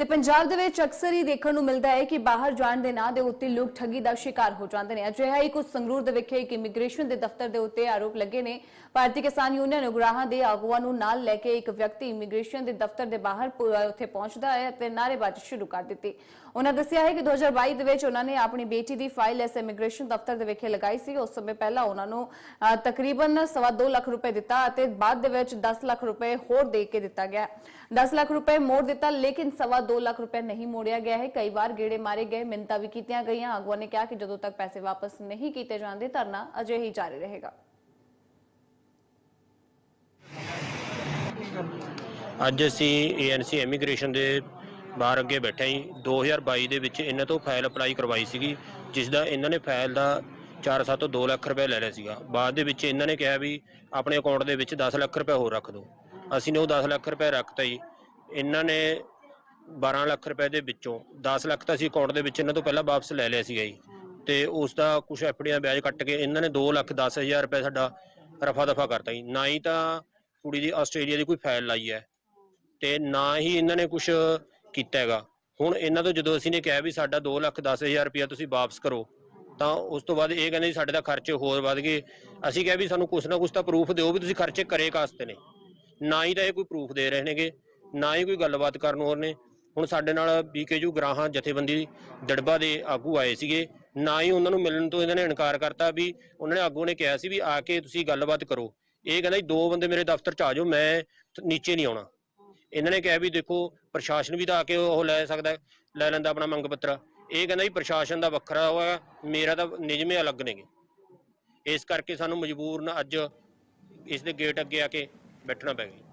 ਤੇ ਪੰਜਾਬ ਦੇ ਵਿੱਚ ਅਕਸਰ ਹੀ ਦੇਖਣ ਨੂੰ ਮਿਲਦਾ ਹੈ ਕਿ ਬਾਹਰ ਜਾਣ ਦੇ ਨਾਂ ਦੇ ਉੱਤੇ ਲੋਕ ਠੱਗੀ ਦਾ ਸ਼ਿਕਾਰ ਹੋ ਜਾਂਦੇ ਨੇ। ਅਜਿਹਾ ਹੀ ਕੁਝ ਸੰਗਰੂਰ ਦੇ ਵਿਖੇ ਇੱਕ ਇਮੀਗ੍ਰੇਸ਼ਨ ਦੇ ਦਫ਼ਤਰ ਦੇ ਉੱਤੇ ਆਰੋਪ ਲੱਗੇ ਨੇ। ਭਾਰਤੀ ਕਿਸਾਨ ਯੂਨੀਅਨ ਉਗਰਾਹਾਂ ਦੇ ਆਗੂਆਂ ਨੂੰ ਨਾਲ ਲੈ ਕੇ ਇੱਕ ਵਿਅਕਤੀ ਇਮੀਗ੍ਰੇਸ਼ਨ ਦੇ ਦਫ਼ਤਰ ਦੇ ਬਾਹਰ ਉੱਥੇ ਪਹੁੰਚਦਾ ਹੈ ਅਤੇ ਨਾਅਰੇਬਾਜ਼ੀ ਸ਼ੁਰੂ ਕਰ ਦਿੱਤੀ। ਉਹਨਾਂ ਦੱਸਿਆ ਹੈ ਕਿ 2022 ਦੇ ਵਿੱਚ ਉਹਨਾਂ ਨੇ ਆਪਣੀ ਬੇਟੀ ਦੀ ਫਾਈਲ ਇਸ ਇਮੀਗ੍ਰੇਸ਼ਨ ਦਫ਼ਤਰ ਦੇ ਵਿਖੇ ਲਗਾਈ ਸੀ। ਉਸ ਸਮੇਂ ਪਹਿਲਾਂ ਉਹਨਾਂ ਨੂੰ ਤਕਰੀਬਨ ਸਵਾ ਦੋ ਲੱਖ ਰੁਪਏ ਦਿੱਤਾ ਅਤੇ ਬਾਅਦ ਦੇ ਵਿੱਚ 10 ਲੱਖ ਰੁਪਏ ਹੋਰ ਦੇ ਕੇ ਦਿੱਤਾ ਗਿਆ। 10 ਲੱਖ ਰੁਪਏ ਮੋੜ ਦਿੱਤਾ, ਲੇਕਿਨ ਸਵਾ ਦੋ ਲੱਖ ਰੁਪਏ ਨਹੀਂ ਮੋੜਿਆ ਗਿਆ ਹੈ। ਕਈ ਵਾਰ ਗੇੜੇ ਮਾਰੇ ਗਏ ਮਿੰਤਾ ਵੀ ਕੀਤੀਆਂ ਗਈਆਂ। ਆਗੂਆਂ ਨੇ ਕਿਹਾ ਕਿ ਜਦੋਂ ਤੱਕ ਪੈਸੇ ਵਾਪਸ ਨਹੀਂ ਕੀਤੇ ਜਾਂਦੇ, ਧਰਨਾ ਅਜੇ ਹੀ ਜਾਰੀ ਰਹੇਗਾ। ਅੱਜ ਅਸੀਂ ਏਐਨਸੀ ਇਮੀਗ੍ਰੇਸ਼ਨ ਦੇ ਬਾਹਰ ਅੱਗੇ ਬੈਠੇ ਹਾਂ 2022 ਦੇ ਵਿੱਚ ਇਹਨਾਂ ਤੋਂ ਫਾਈਲ ਅਪਲਾਈ ਕਰਵਾਈ ਸੀਗੀ, ਜਿਸ ਦਾ ਇਹਨਾਂ ਨੇ ਫਾਈਲ ਦਾ 4 ਤੋਂ 2 ਲੱਖ ਰੁਪਏ ਲੈ ਲਿਆ ਸੀਗਾ। ਬਾਅਦ ਦੇ ਵਿੱਚ ਇਹਨਾਂ ਨੇ ਕਿਹਾ ਵੀ ਆਪਣੇ ਅਕਾਊਂਟ ਦੇ ਵਿੱਚ 10 ਲੱਖ ਰੁਪਏ ਹੋਰ ਰੱਖ ਦਿਓ। ਅਸੀਂ ਨੇ ਉਹ 10 ਲੱਖ ਰੁਪਏ ਰੱਖਤਾ ਜੀ। ਇਹਨਾਂ ਨੇ 12 ਲੱਖ ਰੁਪਏ ਦੇ ਵਿੱਚੋਂ 10 ਲੱਖ ਤਾਂ ਅਸੀਂ ਅਕਾਊਂਟ ਦੇ ਵਿੱਚ ਇਹਨਾਂ ਤੋਂ ਪਹਿਲਾਂ ਵਾਪਸ ਲੈ ਲਿਆ ਸੀਗਾ ਜੀ। ਤੇ ਉਸ ਦਾ ਕੁਝ ਐਫਡੀਆਂ ਵਿਆਜ ਕੱਟ ਕੇ ਇਹਨਾਂ ਨੇ 2 ਲੱਖ 10 ਹਜ਼ਾਰ ਰੁਪਏ ਸਾਡਾ ਰਫਾ ਦਫਾ ਕਰਤਾ ਜੀ। ਨਾ ਹੀ ਤਾਂ ਕੁੜੀ ਦੀ ਆਸਟ੍ਰੇਲੀਆ ਦੀ ਕੋਈ ਫਾਈਲ ਲਾਈ ਹੈ ਤੇ ਨਾ ਹੀ ਇਹਨਾਂ ਨੇ ਕੁਝ ਕੀਤਾ ਹੈਗਾ। ਹੁਣ ਇਹਨਾਂ ਤੋਂ ਜਦੋਂ ਅਸੀਂ ਨੇ ਕਿਹਾ ਵੀ ਸਾਡਾ 2 ਲੱਖ 10 ਹਜ਼ਾਰ ਰੁਪਇਆ ਤੁਸੀਂ ਵਾਪਸ ਕਰੋ, ਤਾਂ ਉਸ ਤੋਂ ਬਾਅਦ ਇਹ ਕਹਿੰਦੇ ਸਾਡੇ ਦਾ ਖਰਚੇ ਹੋਰ ਵੱਧ ਗਏ। ਅਸੀਂ ਕਿਹਾ ਵੀ ਸਾਨੂੰ ਕੁਛ ਨਾ ਕੁਛ ਤਾਂ ਪ੍ਰੂਫ ਦਿਓ ਵੀ ਤੁਸੀਂ ਖਰਚੇ ਕਰੇ ਕਾਸਤੇ ਨੇ। ਨਾ ਹੀ ਤਾਂ ਇਹ ਕੋਈ ਪ੍ਰੂਫ ਦੇ ਰਹੇ ਨੇਗੇ, ਨਾ ਹੀ ਕੋਈ ਗੱਲਬਾਤ ਕਰਨ ਹੋਰ ਨੇ। ਹੁਣ ਸਾਡੇ ਨਾਲ ਬੀਕੇਯੂ ਗਰਾਹਾਂ ਜਥੇਬੰਦੀ ਦੜਬਾ ਦੇ ਆਗੂ ਆਏ ਸੀਗੇ। ਨਾ ਹੀ ਉਹਨਾਂ ਨੂੰ ਮਿਲਣ ਤੋਂ ਇਹਨਾਂ ਨੇ ਇਨਕਾਰ ਕਰਤਾ ਵੀ ਉਹਨਾਂ ਨੇ ਆਗੂ ਨੇ ਕਿਹਾ ਸੀ ਵੀ ਆ ਕੇ ਤੁਸੀਂ ਗੱਲਬਾਤ ਕਰੋ। ਇਹ ਕਹਿੰਦਾ ਜੀ, ਦੋ ਬੰਦੇ ਮੇਰੇ ਦਫ਼ਤਰ ਚ ਆ ਜਾਓ, ਮੈਂ ਨੀਚੇ ਨਹੀਂ ਆਉਣਾ। ਇਹਨਾਂ ਨੇ ਕਿਹਾ ਵੀ ਦੇਖੋ, ਪ੍ਰਸ਼ਾਸਨ ਵੀ ਤਾਂ ਆ ਕੇ ਉਹ ਲੈ ਸਕਦਾ, ਲੈ ਲੈਂਦਾ ਆਪਣਾ ਮੰਗ ਪੱਤਰ। ਇਹ ਕਹਿੰਦਾ ਜੀ, ਪ੍ਰਸ਼ਾਸਨ ਦਾ ਵੱਖਰਾ ਹੋਇਆ, ਮੇਰਾ ਤਾਂ ਨਿਯਮੇ ਅਲੱਗ ਨੇਗੇ ਇਸ ਕਰਕੇ ਸਾਨੂੰ ਮਜਬੂਰਨ ਅੱਜ ਇਸ ਦੇ ਗੇਟ ਅੱਗੇ ਆ ਕੇ ਬੈਠਣਾ ਪੈ ਗਿਆ।